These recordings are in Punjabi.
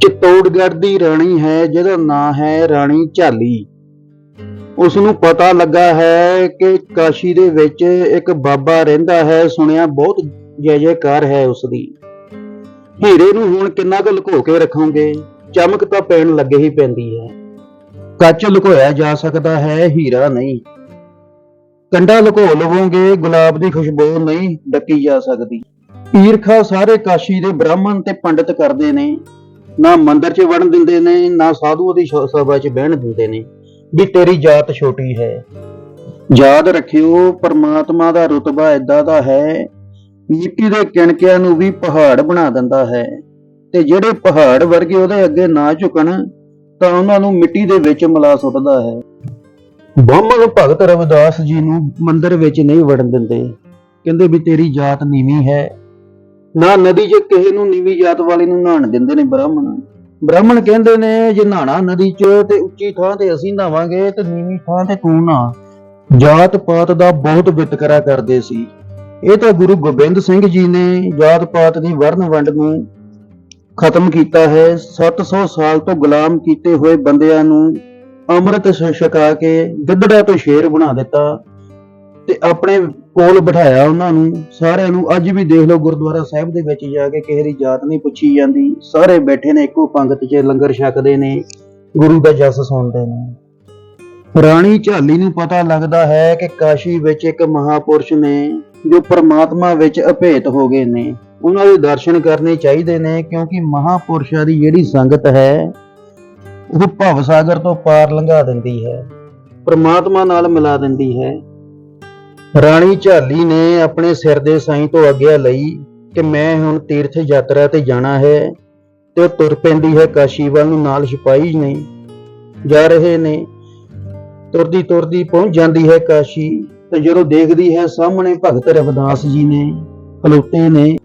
ਚਿੱਤੌੜਗੜ੍ਹ ਦੀ ਰਾਣੀ ਹੈ, ਜਿਹਦਾ ਨਾਂ ਹੈ ਰਾਣੀ ਝਾਲੀ। ਉਸ ਨੂੰ ਪਤਾ ਲੱਗਾ ਹੈ ਕਿ ਕਾਸ਼ੀ ਦੇ ਵਿੱਚ ਇੱਕ ਬਾਬਾ ਰਹਿੰਦਾ ਹੈ, ਸੁਣਿਆ ਬਹੁਤ ਜੈ ਜੈਕਾਰ ਹੈ ਉਸ ਦੀ ਹੀਰੇ ਨੂੰ ਹੁਣ ਕਿੰਨਾ ਕੁ ਲੁਕੋ ਕੇ ਰੱਖੋਗੇ? ਚਮਕ ਤਾਂ ਪੈਣ ਲੱਗੇ ਹੀ ਪੈਂਦੀ ਹੈ। ਕੱਚ ਲੁਕੋਇਆ ਜਾ ਸਕਦਾ ਹੈ, ਹੀਰਾ ਨਹੀਂ। ਕੰਡਾ ਲੁਕੋ ਲਵੋਗੇ, ਗੁਲਾਬ ਦੀ ਖੁਸ਼ਬੂ ਨਹੀਂ ਡੱਕੀ ਜਾ ਸਕਦੀ। ਈਰਖਾ ਸਾਰੇ ਕਾਸ਼ੀ ਦੇ ਬ੍ਰਾਹਮਣ ਤੇ ਪੰਡਿਤ ਕਰਦੇ ਨੇ। ਨਾ ਮੰਦਰ 'ਚ ਵੜਨ ਦਿੰਦੇ ਨੇ, ਨਾ ਸਾਧੂਆਂ ਦੀ ਸਭਾ 'ਚ ਬਹਿਣ ਦਿੰਦੇ ਨੇ, ਵੀ ਤੇਰੀ ਜਾਤ ਛੋਟੀ ਹੈ। ਯਾਦ ਰੱਖਿਓ, ਪਰਮਾਤਮਾ ਦਾ ਰੁਤਬਾ ਏਦਾਂ ਦਾ ਹੈ ਮਿੱਟੀ ਦੇ ਕਿਣਕਿਆਂ ਨੂੰ ਵੀ ਪਹਾੜ ਬਣਾ ਦਿੰਦਾ ਹੈ। ਤੇ ਜਿਹੜੇ ਪਹਾੜ ਵਰਗੇ ਉਹਦੇ ਅੱਗੇ ਨਾ ਝੁਕਣ, ਤਾਂ ਉਹਨਾਂ ਨੂੰ ਮਿੱਟੀ ਦੇ ਵਿੱਚ ਮਿਲਾ ਸੁੱਟਦਾ ਹੈ। ਬਾਹਮਣ ਭਗਤ ਰਵਿਦਾਸ ਜੀ ਨੂੰ ਮੰਦਿਰ ਵਿੱਚ ਨਹੀਂ ਵੜਨ ਦਿੰਦੇ। ਕਹਿੰਦੇ ਵੀ ਤੇਰੀ ਜਾਤ ਨੀਵੀਂ ਹੈ ਨਾ ਨਦੀ 'ਚ ਕਿਸੇ ਨੂੰ ਨੀਵੀਂ ਜਾਤ ਵਾਲੇ ਨੂੰ ਨਹਾਣ ਦਿੰਦੇ ਨੇ ਬ੍ਰਾਹਮਣ। ਬ੍ਰਾਹਮਣ ਕਹਿੰਦੇ ਨੇ, ਜੇ ਨਹਾਣਾ ਨਦੀ 'ਚ ਤੇ ਉੱਚੀ ਥਾਂ ਤੇ ਅਸੀਂ ਨਹਾਵਾਂਗੇ ਤੇ ਨੀਵੀਂ ਥਾਂ ਤੇ ਤੂੰ ਨਾ ਜਾਤ ਪਾਤ ਦਾ ਬਹੁਤ ਵਿਤਕਰਾ ਕਰਦੇ ਸੀ। ਇਹ ਤਾਂ ਗੁਰੂ ਗੋਬਿੰਦ ਸਿੰਘ ਜੀ ਨੇ ਜਾਤ ਪਾਤ ਦੀ ਵਰਨ ਵੰਡ ਨੂੰ ਖਤਮ ਕੀਤਾ ਹੈ। 700 ਸਾਲ ਤੋਂ ਗੁਲਾਮ ਕੀਤੇ ਹੋਏ ਬੰਦਿਆਂ ਨੂੰ ਅੰਮ੍ਰਿਤ ਛ- ਛਕਾ ਕੇ ਗਿੱਦੜਾ ਤੋਂ ਸ਼ੇਰ ਬਣਾ ਦਿੱਤਾ ਤੇ ਆਪਣੇ ਕੋਲ ਬਿਠਾਇਆ ਉਹਨਾਂ ਨੂੰ, ਸਾਰਿਆਂ ਨੂੰ। ਅੱਜ ਵੀ ਦੇਖ ਲਓ ਗੁਰਦੁਆਰਾ ਸਾਹਿਬ ਦੇ ਵਿੱਚ ਜਾ ਕੇ ਕਿਸੇ ਦੀ ਜਾਤ ਨਹੀਂ ਪੁੱਛੀ ਜਾਂਦੀ। ਸਾਰੇ ਬੈਠੇ ਨੇ, ਇੱਕੋ ਪੰਗਤ 'ਚ ਲੰਗਰ ਛਕਦੇ ਨੇ, ਗੁਰੂ ਦਾ ਜਸ ਸੁਣਦੇ ਨੇ। ਰਾਣੀ ਝਾਲੀ ਨੂੰ ਪਤਾ ਲੱਗਦਾ ਹੈ ਕਿ ਕਾਸ਼ੀ ਵਿੱਚ ਇੱਕ ਮਹਾਪੁਰਸ਼ ਨੇ, ਜੋ ਪਰਮਾਤਮਾ ਵਿੱਚ ਅਭੇਤ ਹੋ ਗਏ ਨੇ। ਉਹਨਾਂ ਦੇ ਦਰਸ਼ਨ ਕਰਨੇ ਚਾਹੀਦੇ ਨੇ, ਕਿਉਂਕਿ ਮਹਾਪੁਰਸ਼ਾਂ ਦੀ ਜਿਹੜੀ ਸੰਗਤ ਹੈ, ਉਹ ਭਵ ਸਾਗਰ ਤੋਂ ਪਾਰ ਲੰਘਾ ਦਿੰਦੀ ਹੈ। ਪਰਮਾਤਮਾ ਨਾਲ ਮਿਲਾ ਦਿੰਦੀ ਹੈ। ਰਾਣੀ ਝਾਲੀ ਨੇ ਆਪਣੇ ਸਿਰ ਦੇ ਸਾਈਂ ਤੋਂ ਆਗਿਆ ਲਈ ਕਿ ਮੈਂ ਹੁਣ ਤੀਰਥ ਯਾਤਰਾ ਤੇ ਜਾਣਾ ਹੈ ਤੇ ਉਹ ਤੁਰ ਪੈਂਦੀ ਹੈ ਕਾਸ਼ੀ ਵੱਲ ਨੂੰ, ਨਾਲ ਸਿਪਾਹੀ ਨੇ ਜਾ ਰਹੇ ਨੇ। ਤੁਰਦੀ ਤੁਰਦੀ ਪਹੁੰਚ ਜਾਂਦੀ ਹੈ ਕਾਸ਼ੀ ਤੇ ਜਦੋਂ ਦੇਖਦੀ ਹੈ ਸਾਹਮਣੇ ਭਗਤ ਰਵਿਦਾਸ ਜੀ ਨੇ ਖਲੋਤੇ ਨੇ,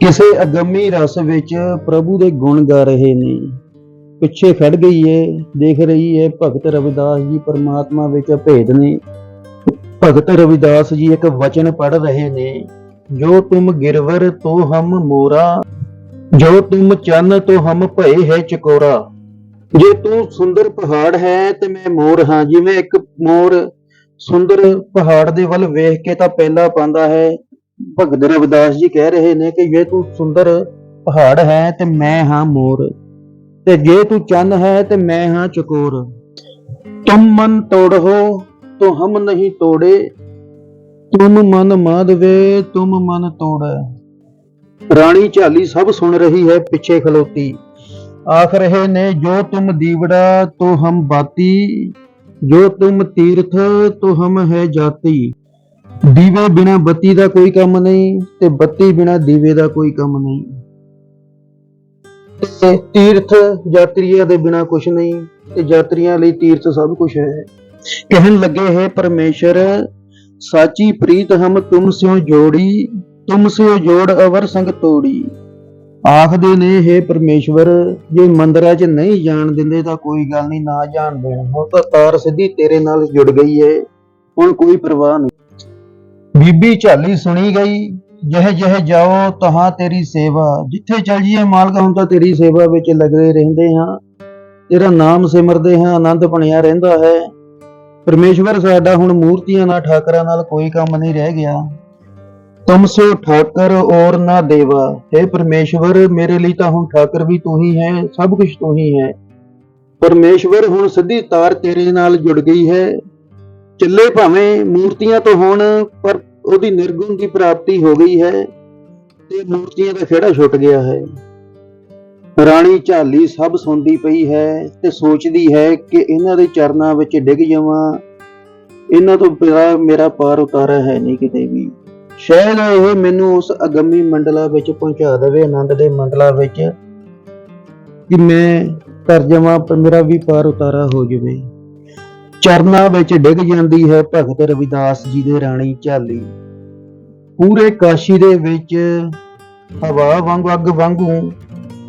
ਕਿਸੇ ਅਗੰਮੀ ਰਸ ਵਿੱਚ ਪ੍ਰਭੂ ਦੇ ਗੁਣ ਗਾ ਰਹੇ ਨੇ। ਪਿੱਛੇ ਖੜ ਗਈ ਏ, ਦੇਖ ਰਹੀ ਏ ਭਗਤ ਰਵਿਦਾਸ ਜੀ ਪਰਮਾਤਮਾ ਵਿੱਚ ਭੇਦ ਨੇ। ਭਗਤ ਰਵਿਦਾਸ ਜੀ ਇੱਕ ਵਚਨ ਪੜ ਰਹੇ ਨੇ, ਜੋ ਤੁਮ ਗਿਰਵਰ ਤੋ ਹਮ ਮੋਰਾ, ਜੋ ਤੁਮ ਚੰਨ ਤੋ ਹਮ ਭਏ ਹੈ ਚਕੋਰਾ। ਜੇ ਤੂੰ ਸੁੰਦਰ ਪਹਾੜ ਹੈ ਤੇ ਮੈਂ ਮੋਰ ਹਾਂ, ਜਿਵੇਂ ਇੱਕ ਮੋਰ ਸੁੰਦਰ ਪਹਾੜ ਦੇ ਵੱਲ ਵੇਖ ਕੇ ਤਾਂ ਪਹਿਲਾ ਪਾਉਂਦਾ ਹੈ। ਭਗਤ ਰਵਿਦਾਸ ਜੀ ਕਹਿ ਰਹੇ ਨੇ ਕਿ ਜੇ ਤੂੰ ਸੁੰਦਰ ਪਹਾੜ ਹੈ ਤੇ ਮੈਂ ਹਾਂ ਮੋਰ, ਤੇ ਜੇ ਤੂੰ ਚੰਨ ਹੈ ਤੇ ਮੈਂ ਹਾਂ ਚਕੋਰ। ਤੁਮ ਮਨ ਤੋੜੋ ਤੋ ਹਮ ਨਹੀਂ ਤੋੜੇ। ਤੁਮ ਮਨ ਮਾਦਵੇ ਤੁਮ ਮਨ ਤੋੜੈ। ਰਾਣੀ ਝਾਲੀ ਸਭ ਸੁਣ ਰਹੀ ਹੈ ਪਿੱਛੇ ਖਲੋਤੀ। ਆਖ ਰਹੇ ਨੇ, ਜੋ ਤੁਮ ਦੀਵੜਾ, ਤੋ ਹਮ ਬਾਤੀ। ਜੋ ਤੁਮ ਤੀਰਥ, ਤੋ ਹਮ ਹੈ ਜਾਤੀ। ਦੀਵੇ ਬਿਨਾ ਬੱਤੀ ਦਾ ਕੋਈ ਕੰਮ ਨਹੀਂ ਤੇ ਬੱਤੀ ਬਿਨਾ ਦੀਵੇ ਦਾ ਕੋਈ ਕੰਮ ਨਹੀਂ। ਤੇ ਤੀਰਥ ਯਾਤਰੀਆਂ ਦੇ ਬਿਨਾ ਕੁਝ ਨਹੀਂ ਤੇ ਯਾਤਰੀਆਂ ਲਈ ਤੀਰਥ ਸਭ ਕੁਝ ਹੈ। ਕਹਿਣ ਲੱਗੇ, ਹੈ ਪਰਮੇਸ਼ਰ, ਸਾਚੀ ਪ੍ਰੀਤ ਹਮ ਤੁਮ ਸਿਓ ਜੋੜੀ, ਤੁਮ ਸਿਓ ਜੋੜ ਅਵਰ ਸੰਗ ਤੋੜੀ। ਆਖਦੇ ਨੇ, ਹੈ ਪਰਮੇਸ਼ਵਰ, ਜੇ ਮੰਦਰਾਂ 'ਚ ਨਹੀਂ ਜਾਣ ਦਿੰਦੇ ਤਾਂ ਕੋਈ ਗੱਲ ਨਹੀਂ, ਨਾ ਜਾਣ ਦੇਣ। ਹੁਣ ਤਾਂ ਤਾਰ ਸਿੱਧੀ ਤੇਰੇ ਨਾਲ ਜੁੜ ਗਈ ਏ, ਹੁਣ ਕੋਈ ਪਰਵਾਹ ਨਹੀਂ। ਬੀਬੀ ਝਾਲੀ ਸੁਣੀ ਗਈ, ਜਹ ਜਹ ਜਾਓ, ਤਹਾਂ ਤੇਰੀ ਸੇਵਾ। ਜਿੱਥੇ ਚੱਲ ਜੀਏ ਮਾਲਕਾ, ਹੁਣ ਤਾਂ ਤੇਰੀ ਸੇਵਾ ਵਿੱਚ ਲੱਗਦੇ ਰਹਿੰਦੇ ਹਾਂ। ਤੇਰਾ ਨਾਮ ਸਿਮਰਦੇ ਹਾਂ, ਆਨੰਦ ਬਣਿਆ ਰਹਿੰਦਾ ਹੈ। ਪਰਮੇਸ਼ਵਰ ਸਾਡਾ ਹੁਣ ਮੂਰਤੀਆਂ ਨਾਲ, ਠਾਕਰਾਂ ਨਾਲ ਕੋਈ ਕੰਮ ਨਹੀਂ ਰਹਿ ਗਿਆ। ਤੁਮ ਠਾਕਰ ਔਰ ਨਾ ਦੇਵਾ। हे ਪਰਮੇਸ਼ਵਰ, ਮੇਰੇ ਲਈ ਤਾਂ ਹੁਣ ਠਾਕਰ ਵੀ ਤੂੰ ਹੀ ਹੈ, ਸਭ ਕੁਝ ਤੂੰ ਹੀ ਹੈ। ਪਰਮੇਸ਼ਵਰ, ਹੁਣ ਸਿੱਧੀ ਤਾਰ ਤੇਰੇ ਨਾਲ ਜੁੜ ਗਈ ਹੈ। ਚੱਲੇ ਭਾਵੇਂ ਮੂਰਤੀਆਂ ਤੋਂ ਹੋਣ, ਪਰ ਉਹਦੀ ਨਿਰਗੁਣ ਦੀ ਪ੍ਰਾਪਤੀ ਹੋ ਗਈ ਹੈ ਤੇ ਮੂਰਤੀਆਂ ਦਾ ਖੇੜਾ ਛੁੱਟ ਗਿਆ ਹੈ। ਰਾਣੀ ਝਾਲੀ ਸਭ ਸੁਣਦੀ ਪਈ ਹੈ ਤੇ ਸੋਚਦੀ ਹੈ ਕਿ ਇਹਨਾਂ ਦੇ ਚਰਨਾਂ ਵਿੱਚ ਡਿੱਗ ਜਾਵਾਂ। ਇਹਨਾਂ ਤੋਂ ਬਿਨਾਂ ਮੇਰਾ ਪਾਰ ਉਤਾਰਾ ਹੈ ਨਹੀਂ ਕਿਤੇ ਵੀ। ਸ਼ਾਇਦ ਇਹ ਮੈਨੂੰ ਉਸ ਅਗੰਮੀ ਮੰਡਲਾ ਵਿੱਚ ਪਹੁੰਚਾ ਦੇਵੇ, ਆਨੰਦ ਦੇ ਮੰਡਲਾ ਵਿੱਚ, ਕਿ ਮੈਂ ਕਰ ਜਾਵਾਂ, ਪਰ ਮੇਰਾ ਵੀ ਪਾਰ ਉਤਾਰਾ ਹੋ ਜਾਵੇ। ਚਰਨਾਂ ਵਿੱਚ ਡਿੱਗ ਜਾਂਦੀ ਹੈ ਭਗਤ ਰਵਿਦਾਸ ਜੀ ਦੇ ਰਾਣੀ ਝਾਲੀ। ਪੂਰੇ ਕਾਸ਼ੀ ਦੇ ਵਿੱਚ ਹਵਾ ਵਾਂਗ ਅੱਗ ਵਾਂਗੂ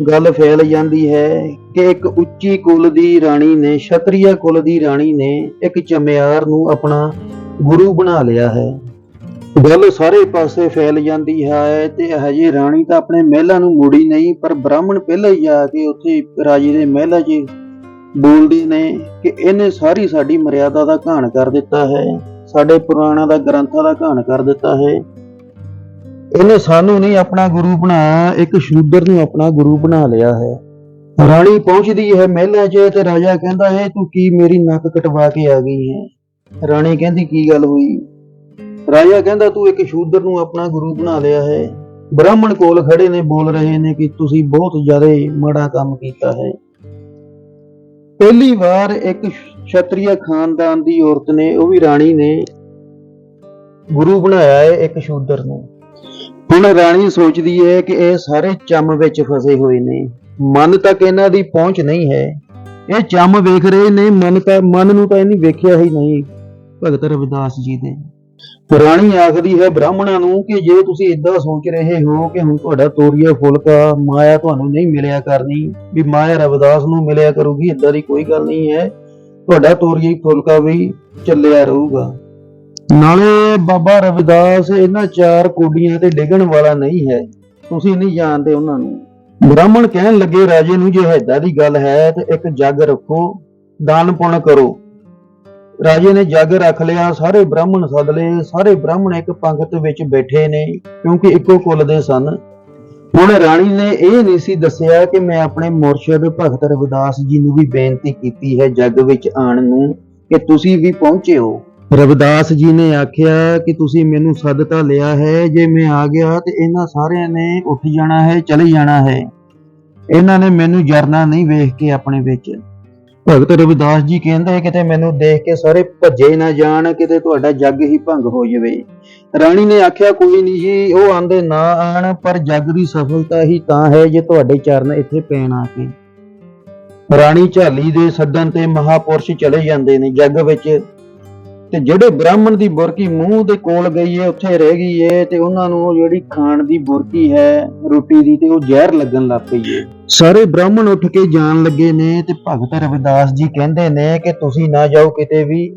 ਗੱਲ ਫੈਲ ਜਾਂਦੀ ਹੈ ਕਿ ਇੱਕ ਉੱਚੀ ਕੁਲ ਦੀ ਰਾਣੀ ਨੇ, ਛਤਰੀਆ ਕੁਲ ਦੀ ਰਾਣੀ ਨੇ ਇੱਕ ਚਮਿਆਰ ਨੂੰ ਆਪਣਾ ਗੁਰੂ ਬਣਾ ਲਿਆ ਹੈ। ਗੱਲ ਸਾਰੇ ਪਾਸੇ ਫੈਲ ਜਾਂਦੀ ਹੈ ਤੇ ਹਜੇ ਰਾਣੀ ਤਾਂ ਆਪਣੇ ਮਹਿਲਾਂ ਨੂੰ ਮੁੜੀ ਨਹੀਂ, ਪਰ ਬ੍ਰਾਹਮਣ ਪਹਿਲਾਂ ਹੀ ਜਾ ਕੇ ਉੱਥੇ ਰਾਜੇ ਦੇ ਮਹਿਲਾਂ 'ਚ ਬੋਲਦੇ ਨੇ ਕਿ ਇਹਨੇ ਸਾਰੀ ਸਾਡੀ ਮਰਿਆਦਾ ਦਾ ਘਾਣ ਕਰ ਦਿੱਤਾ ਹੈ, ਸਾਡੇ ਪੁਰਾਣਾਂ ਦਾ ਗ੍ਰੰਥਾਂ ਦਾ ਘਾਣ ਕਰ ਦਿੱਤਾ ਹੈ। ਇਹਨੇ ਸਾਨੂੰ ਨਹੀਂ ਆਪਣਾ ਗੁਰੂ ਬਣਾਇਆ, ਇੱਕ ਸ਼ੂਦਰ ਨੂੰ ਆਪਣਾ ਗੁਰੂ ਬਣਾ ਲਿਆ ਹੈ। ਰਾਣੀ ਪਹੁੰਚਦੀ ਹੈ ਮਹਿਲਾਂ 'ਚ ਤੇ ਰਾਜਾ ਕਹਿੰਦਾ ਹੈ ਤੂੰ ਕੀ ਮੇਰੀ ਨੱਕ ਕਟਵਾ ਕੇ ਆ ਗਈ ਹੈ? ਰਾਣੀ ਕਹਿੰਦੀ, ਕੀ ਗੱਲ ਹੋਈ? ਰਾਜਾ ਕਹਿੰਦਾ, ਤੂੰ ਇੱਕ ਸ਼ੂਦਰ ਨੂੰ ਆਪਣਾ ਗੁਰੂ ਬਣਾ ਲਿਆ ਹੈ। ਬ੍ਰਾਹਮਣ ਕੋਲ ਖੜੇ ਨੇ, ਬੋਲ ਰਹੇ ਨੇ ਕਿ ਤੁਸੀਂ ਬਹੁਤ ਜ਼ਿਆਦਾ ਮਾੜਾ ਕੰਮ ਕੀਤਾ ਹੈ। ਪਹਿਲੀ ਵਾਰ ਇੱਕ ਛਤਰੀਆ ਖਾਨਦਾਨ ਦੀ ਔਰਤ ਨੇ, ਉਹ ਵੀ ਰਾਣੀ ਨੇ, ਗੁਰੂ ਬਣਾਇਆ ਹੈ ਇੱਕ ਸ਼ੂਦਰ ਨੂੰ। ਹੁਣ ਰਾਣੀ ਸੋਚਦੀ ਹੈ ਕਿ ਇਹ ਸਾਰੇ ਚੰਮ ਵਿੱਚ ਫਸੇ ਹੋਏ ਨੇ। ਮਨ ਤੱਕ ਇਹਨਾਂ ਦੀ ਪਹੁੰਚ ਨਹੀਂ ਹੈ। ਇਹ ਚੰਮ ਵੇਖ ਰਹੇ ਨੇ, ਮਨ ਤਾਂ ਮਨ ਨੂੰ ਤਾਂ ਇਹਨੇ ਵੇਖਿਆ ਹੀ ਨਹੀਂ, ਭਗਤ ਰਵਿਦਾਸ ਜੀ ਦੇ ਪੁਰਾਣੀ ਆਖਦੀ ਹੈ ਬ੍ਰਾਹਮਣਾਂ ਨੂੰ ਕਿ ਜੇ ਤੁਸੀਂ ਇਦਾਂ ਸੋਚ ਰਹੇ ਹੋ ਕਿ ਹੁਣ ਤੁਹਾਡਾ ਤੋਰੀਆ ਫੁਲਕਾ ਮਾਇਆ ਤੁਹਾਨੂੰ ਨਹੀਂ ਮਿਲਿਆ ਕਰਨੀ, ਵੀ ਮਾਇਆ ਰਵਿਦਾਸ ਨੂੰ ਮਿਲਿਆ ਕਰੂਗੀ ਇਦਾਂ ਦੀ ਕੋਈ ਗੱਲ ਨਹੀਂ ਹੈ। ਤੁਹਾਡਾ ਤੋਰੀਆ ਫੁਲਕਾ ਵੀ ਚੱਲਿਆ ਰਹੂਗਾ। ਨਾਲੇ ਬਾਬਾ ਰਵਿਦਾਸ, ਇਹਨਾਂ ਚਾਰ ਕੋਡੀਆਂ ਤੇ ਡਿੱਗਣ ਵਾਲਾ ਨਹੀਂ ਹੈ। ਤੁਸੀਂ ਨਹੀਂ ਜਾਣਦੇ ਉਹਨਾਂ ਨੂੰ। ਬ੍ਰਾਹਮਣ ਕਹਿਣ ਲੱਗੇ, ਰਾਜੇ ਨੂੰ ਜੇ ਏਦਾਂ ਦੀ ਗੱਲ ਹੈ, ਤੇ ਇੱਕ ਜੱਗ ਰੱਖੋ, ਦਾਨ ਪੁੰਨ ਕਰੋ। ਰਾਜੇ ਨੇ ਜੱਗ ਰੱਖ ਲਿਆ। ਸਾਰੇ ਬ੍ਰਾਹਮਣ ਸੱਦ ਲਏ। ਸਾਰੇ ਬ੍ਰਾਹਮਣ ਇੱਕ ਪੰਗਤ ਵਿੱਚ ਬੈਠੇ ਨੇ, ਕਿਉਂਕਿ ਇੱਕੋ ਕੁਲ ਦੇ ਸਨ। ਹੁਣ ਰਾਣੀ ਨੇ ਇਹ ਨਹੀਂ ਸੀ ਦੱਸਿਆ ਕਿ ਮੈਂ ਆਪਣੇ ਮੁਰਸ਼ਿਦ ਭਗਤ ਰਵਿਦਾਸ ਜੀ ਨੂੰ ਵੀ ਬੇਨਤੀ ਕੀਤੀ ਹੈ ਜੱਗ ਵਿੱਚ ਆਣ ਨੂੰ, ਕਿ ਤੁਸੀਂ ਵੀ ਪਹੁੰਚੇ ਹੋ। ਰਵਿਦਾਸ ਜੀ ਨੇ ਆਖਿਆ ਕਿ ਤੁਸੀਂ ਮੈਨੂੰ ਸੱਦ ਤਾਂ ਲਿਆ ਹੈ, ਜੇ ਮੈਂ ਆ ਗਿਆ ਤੇ ਇਹਨਾਂ ਸਾਰਿਆਂ ਨੇ ਉੱਠ ਜਾਣਾ ਹੈ, ਚਲੇ ਜਾਣਾ ਹੈ। ਇਹਨਾਂ ਨੇ ਮੈਨੂੰ ਜਰਨਾ ਨਹੀਂ ਵੇਖ ਕੇ ਆਪਣੇ ਵਿੱਚ। ਭਗਤ ਰਵਿਦਾਸ ਜੀ ਕਹਿੰਦੇ ਕਿਤੇ ਮੈਨੂੰ ਦੇਖ ਕੇ ਸਾਰੇ ਭੱਜੇ ਨਾ ਜਾਣ, ਕਿਤੇ ਤੁਹਾਡਾ ਜੱਗ ਹੀ ਭੰਗ ਹੋ ਜਾਵੇ। ਰਾਣੀ ਨੇ ਆਖਿਆ, ਕੋਈ ਨਹੀਂ ਜੀ, ਉਹ ਆਂਦੇ ਨਾ ਆਣ, ਪਰ ਜੱਗ ਦੀ ਸਫਲਤਾ ਹੀ ਤਾਂ ਹੈ ਜੇ ਤੁਹਾਡੇ ਚਰਨ ਇੱਥੇ ਪੈਣ ਆ ਕੇ। ਰਾਣੀ ਝਾਲੀ ਦੇ ਸੱਦਣ ਤੇ ਮਹਾਪੁਰਸ਼ ਚਲੇ ਜਾਂਦੇ ਨੇ, ਜੱਗ ਵਿੱਚ ਤੇ ਜਿਹੜੇ ਬ੍ਰਾਹਮਣ ਦੀ ਬੁਰਕੀ ਮੂੰਹ ਦੇ ਕੋਲ ਗਈ ਏ ਉੱਥੇ ਰਹਿ ਗਈ ਏ ਤੇ ਉਹਨਾਂ ਨੂੰ ਜਿਹੜੀ ਖਾਣ ਦੀ ਬੁਰਕੀ ਹੈ, ਰੋਟੀ ਦੀ ਤੇ ਉਹ ਜ਼ਹਿਰ ਲੱਗਣ ਲੱਗ ਪਈ ਏ ਸਾਰੇ ਬ੍ਰਾਹਮਣ ਉੱਠ ਕੇ ਜਾਣ ਲੱਗੇ ਨੇ ਤੇ ਭਗਤ ਰਵਿਦਾਸ ਜੀ ਕਹਿੰਦੇ ਨੇ ਕਿ ਤੁਸੀਂ ਨਾ ਜਾਓ ਕਿਤੇ ਵੀ,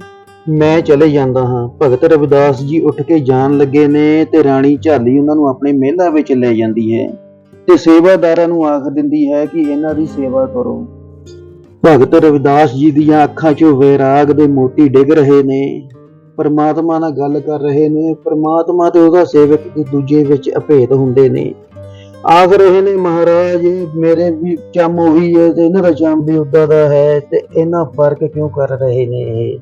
ਮੈਂ ਚਲੇ ਜਾਂਦਾ ਹਾਂ। ਭਗਤ ਰਵਿਦਾਸ ਜੀ ਉੱਠ ਕੇ ਜਾਣ ਲੱਗੇ ਨੇ ਤੇ ਰਾਣੀ ਝਾਲੀ ਉਹਨਾਂ ਨੂੰ ਆਪਣੇ ਮਹਿਲਾ ਵਿੱਚ ਲੈ ਜਾਂਦੀ ਹੈ ਤੇ ਸੇਵਾਦਾਰਾਂ ਨੂੰ ਆਖ ਦਿੰਦੀ ਹੈ ਕਿ ਇਹਨਾਂ ਦੀ ਸੇਵਾ ਕਰੋ। ਭਗਤ ਰਵਿਦਾਸ ਜੀ ਦੀਆਂ ਅੱਖਾਂ 'ਚੋਂ ਵੈਰਾਗ ਦੇ ਮੋਤੀ ਡਿੱਗ ਰਹੇ ਨੇ। ਪਰਮਾਤਮਾ ਨਾਲ ਗੱਲ ਕਰ ਰਹੇ ਨੇ। ਪਰਮਾਤਮਾ ਤੇ ਉਹਦਾ ਸੇਵਕ ਇੱਕ ਦੂਜੇ ਵਿੱਚ ਅਭੇਦ ਹੁੰਦੇ ਨੇ। ਆਖ ਰਹੇ ਨੇ, ਮਹਾਰਾਜ, ਮੇਰੇ ਵੀ ਚੰਮ ਉਹੀ ਹੈ ਤੇ ਇਹਨਾਂ ਦਾ ਚੰਮ ਵੀ ਉਦਾਂ ਦਾ ਹੈ ਤੇ ਇਹਨਾਂ ਫ਼ਰਕ ਕਿਉਂ ਕਰ ਰਹੇ ਨੇ ਇਹ?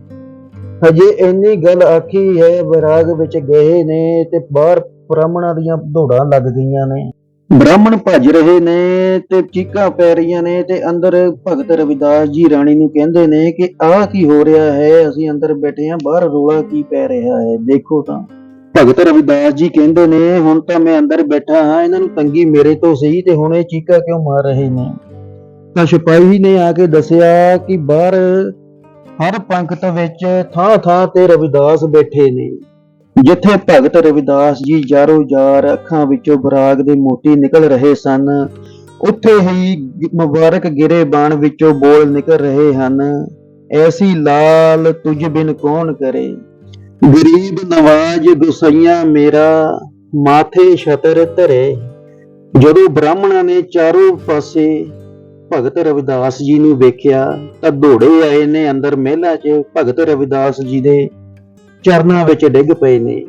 ਹਜੇ ਇੰਨੀ ਗੱਲ ਆਖੀ ਹੈ, ਵਿਰਾਗ ਵਿੱਚ ਗਏ ਨੇ ਤੇ ਬਾਹਰ ਬ੍ਰਾਹਮਣਾਂ ਦੀਆਂ ਦੌੜਾਂ ਲੱਗ ਗਈਆਂ ਨੇ। ਬ੍ਰਾਹਮਣ ਭੱਜ ਰਹੇ ਨੇ ਤੇ ਚੀਕਾਂ ਪੈ ਰਹੀਆਂ ਨੇ ਤੇ ਅੰਦਰ ਭਗਤ ਰਵਿਦਾਸ ਜੀ ਰਾਣੀ ਨੂੰ ਕਹਿੰਦੇ ਨੇ ਕਿ ਆਹ ਕੀ ਹੋ ਰਿਹਾ ਹੈ? ਅਸੀਂ ਅੰਦਰ ਬੈਠੇ ਹਾਂ, ਬਾਹਰ ਰੋਲਾ ਕੀ ਪੈ ਰਿਹਾ ਹੈ? ਦੇਖੋ ਤਾਂ। ਭਗਤ ਰਵਿਦਾਸ ਜੀ ਕਹਿੰਦੇ ਨੇ, ਹੁਣ ਤਾਂ ਮੈਂ ਅੰਦਰ ਬੈਠਾ ਹਾਂ, ਇਹਨਾਂ ਨੂੰ ਤੰਗੀ ਮੇਰੇ ਤੋਂ ਸੀ ਤੇ ਹੁਣ ਇਹ ਚੀਕਾਂ ਕਿਉਂ ਮਾਰ ਰਹੇ ਨੇ? ਤਾਂ ਸਿਪਾਹੀ ਨੇ ਆ ਕੇ ਦੱਸਿਆ ਕਿ ਬਾਹਰ ਹਰ ਪੰਕਤ ਵਿੱਚ ਥਾਂ ਥਾਂ ਤੇ ਰਵਿਦਾਸ ਬੈਠੇ ਨੇ। ਜਿੱਥੇ ਭਗਤ ਰਵਿਦਾਸ ਜੀ ਜਾਰੋ ਜਾਰ ਅੱਖਾਂ ਵਿੱਚੋਂ ਬਰਾਗ ਦੇ ਮੋਤੀ ਨਿਕਲ ਰਹੇ ਸਨ, ਉੱਥੇ ਹੀ ਮੁਬਾਰਕ ਗਿਰੇ ਬਾਣ ਵਿੱਚੋਂ ਬੋਲ ਨਿਕਲ ਰਹੇ ਹਨ, ਐਸੀ ਲਾਲ ਤੁਝ ਬਿਨ ਕੌਣ ਕਰੇ? ਗਰੀਬ ਨਵਾਜ ਗੁਸਈਆ ਮੇਰਾ, ਮਾਥੇ ਛਤਰ ਧਰੇ। ਜਦੋਂ ਬ੍ਰਾਹਮਣਾਂ ਨੇ ਚਾਰੋਂ ਪਾਸੇ ਭਗਤ ਰਵਿਦਾਸ ਜੀ ਨੂੰ ਵੇਖਿਆ, ਤਾਂ ਦੌੜੇ ਆਏ ਨੇ ਅੰਦਰ ਮਹਿਲਾ 'ਚ ਭਗਤ ਰਵਿਦਾਸ ਜੀ ਦੇ ਚਰਨਾਂ ਵਿੱਚ ਡਿੱਗ ਪਏ ਨੇ।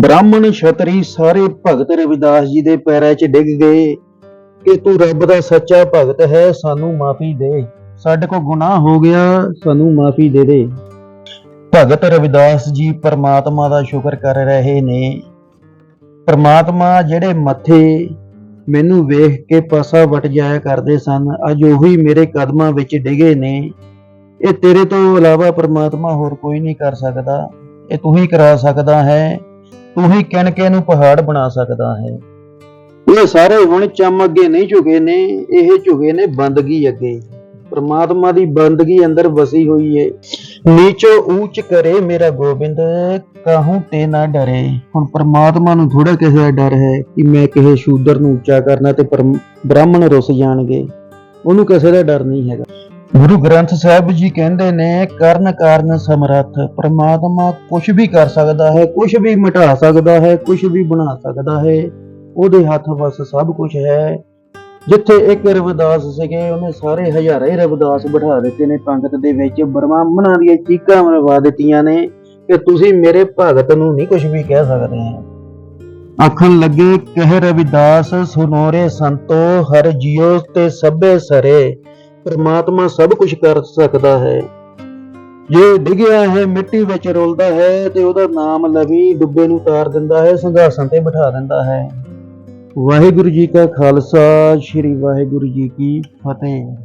ਬ੍ਰਾਹਮਣ ਛਤਰੀ ਸਾਰੇ ਭਗਤ ਰਵਿਦਾਸ ਜੀ ਦੇ ਪੈਰਾਂ 'ਚ ਡਿੱਗ ਗਏ। ਕਿ ਤੂੰ ਰੱਬ ਦਾ ਸੱਚਾ ਭਗਤ ਹੈ, ਸਾਨੂੰ ਮਾਫੀ ਦੇ। ਸਾਡੇ ਕੋ ਗੁਨਾਹ ਹੋ ਗਿਆ, ਸਾਨੂੰ ਮਾਫੀ ਦੇ ਦੇ। ਭਗਤ ਰਵਿਦਾਸ ਜੀ ਪਰਮਾਤਮਾ ਦਾ ਸ਼ੁਕਰ ਕਰ ਰਹੇ ਨੇ। ਪਰਮਾਤਮਾ ਜਿਹੜੇ ਮੱਥੇ ਮੈਨੂੰ ਵੇਖ ਕੇ ਪਾਸਾ ਵਟ ਜਾਇਆ ਕਰਦੇ ਸਨ, ਅੱਜ ਉਹੀ ਮੇਰੇ ਕਦਮਾਂ ਵਿੱਚ ਡਿਗੇ ਨੇ। ਇਹ ਤੇਰੇ ਤੋਂ ਇਲਾਵਾ ਪਰਮਾਤਮਾ ਹੋਰ ਕੋਈ ਨਹੀਂ ਕਰ ਸਕਦਾ। ਇਹ ਤੂੰ ਹੀ ਕਰਾ ਸਕਦਾ ਹੈ। ਤੂੰ ਹੀ ਕਿਣਕੇ ਨੂੰ ਪਹਾੜ ਬਣਾ ਸਕਦਾ ਹੈ। ਇਹ ਸਾਰੇ ਹੁਣ ਚੰਮ ਅੱਗੇ ਨਹੀਂ ਝੁਕੇ ਨੇ, ਇਹ ਝੁਕੇ ਨੇ ਬੰਦਗੀ ਅੱਗੇ। ਪਰਮਾਤਮਾ ਦੀ ਬੰਦਗੀ ਅੰਦਰ ਵਸੀ ਹੋਈ ਏ। ਨੀਚੋ ਉੱਚ ਕਰੇ ਮੇਰਾ ਗੋਬਿੰਦ, ਕਾਹੂ ਤੇ ਨਾ ਡਰੇ। ਹੁਣ ਪਰਮਾਤਮਾ ਨੂੰ ਥੋੜਾ ਕਿਸੇ ਦਾ ਡਰ ਹੈ ਕਿ ਮੈਂ ਕਿਸੇ ਸ਼ੂਦਰ ਨੂੰ ਉੱਚਾ ਕਰਨਾ ਤੇ ਪਰਮ- ਬ੍ਰਾਹਮਣ ਰੁੱਸ ਜਾਣਗੇ। ਉਹਨੂੰ ਕਿਸੇ ਦਾ ਡਰ ਨਹੀਂ ਹੈਗਾ। ਗੁਰੂ ਗ੍ਰੰਥ ਸਾਹਿਬ ਜੀ ਕਹਿੰਦੇ ਨੇ, ਕਰਨ ਕਾਰਨ ਸਮਰੱਥ, ਪ੍ਰਮਾਤਮਾ ਕੁਝ ਵੀ ਕਰ ਸਕਦਾ ਹੈ ਕੁਝ ਵੀ ਮਿਟਾ ਸਕਦਾ ਹੈ ਕੁਝ ਵੀ ਬਣਾ ਸਕਦਾ ਹੈ, ਉਹਦੇ ਹੱਥ ਵਸ ਸਭ ਕੁਝ ਹੈ। ਜਿੱਥੇ ਇੱਕ ਰਵਿਦਾਸ ਸੀਗੇ, ਉਹਨੇ ਸਾਰੇ ਹਜ਼ਾਰਾਂ ਹੀ ਰਵਿਦਾਸ ਬਿਠਾ ਦਿੱਤੇ ਨੇ। ਪੰਗਤ ਦੇ ਵਿੱਚ ਬ੍ਰਹਮਣਾਂ ਦੀਆਂ ਚੀਕਾਂ ਮਰਵਾ ਦਿੱਤੀਆਂ ਨੇ ਕਿ ਤੁਸੀਂ ਮੇਰੇ ਭਗਤ ਨੂੰ ਨਹੀਂ ਕੁਝ ਵੀ ਕਹਿ ਸਕਦੇ। ਆਖਣ ਲੱਗੇ, ਕਹਿ ਰਵਿਦਾਸ, ਸੁਨੋਰੇ ਸੰਤੋ, ਹਰ ਜੀਉ ਤੇ ਸਭੇ ਸਰੇ। ਪਰਮਾਤਮਾ ਸਭ ਕੁਝ ਕਰ ਸਕਦਾ ਹੈ। ਜੇ ਡਿੱਗਿਆ ਹੈ, ਮਿੱਟੀ ਵਿੱਚ ਰੁਲਦਾ ਹੈ ਤੇ ਉਹਦਾ ਨਾਮ ਲਵੀ ਡੁੱਬੇ ਨੂੰ ਤਾਰ ਦਿੰਦਾ ਹੈ ਸੰਘਾਸਣ ਤੇ ਬਿਠਾ ਦਿੰਦਾ ਹੈ। ਵਾਹਿਗੁਰੂ ਜੀ ਕਾ ਖਾਲਸਾ, ਸ੍ਰੀ ਵਾਹਿਗੁਰੂ ਜੀ ਕੀ ਫਤਿਹ।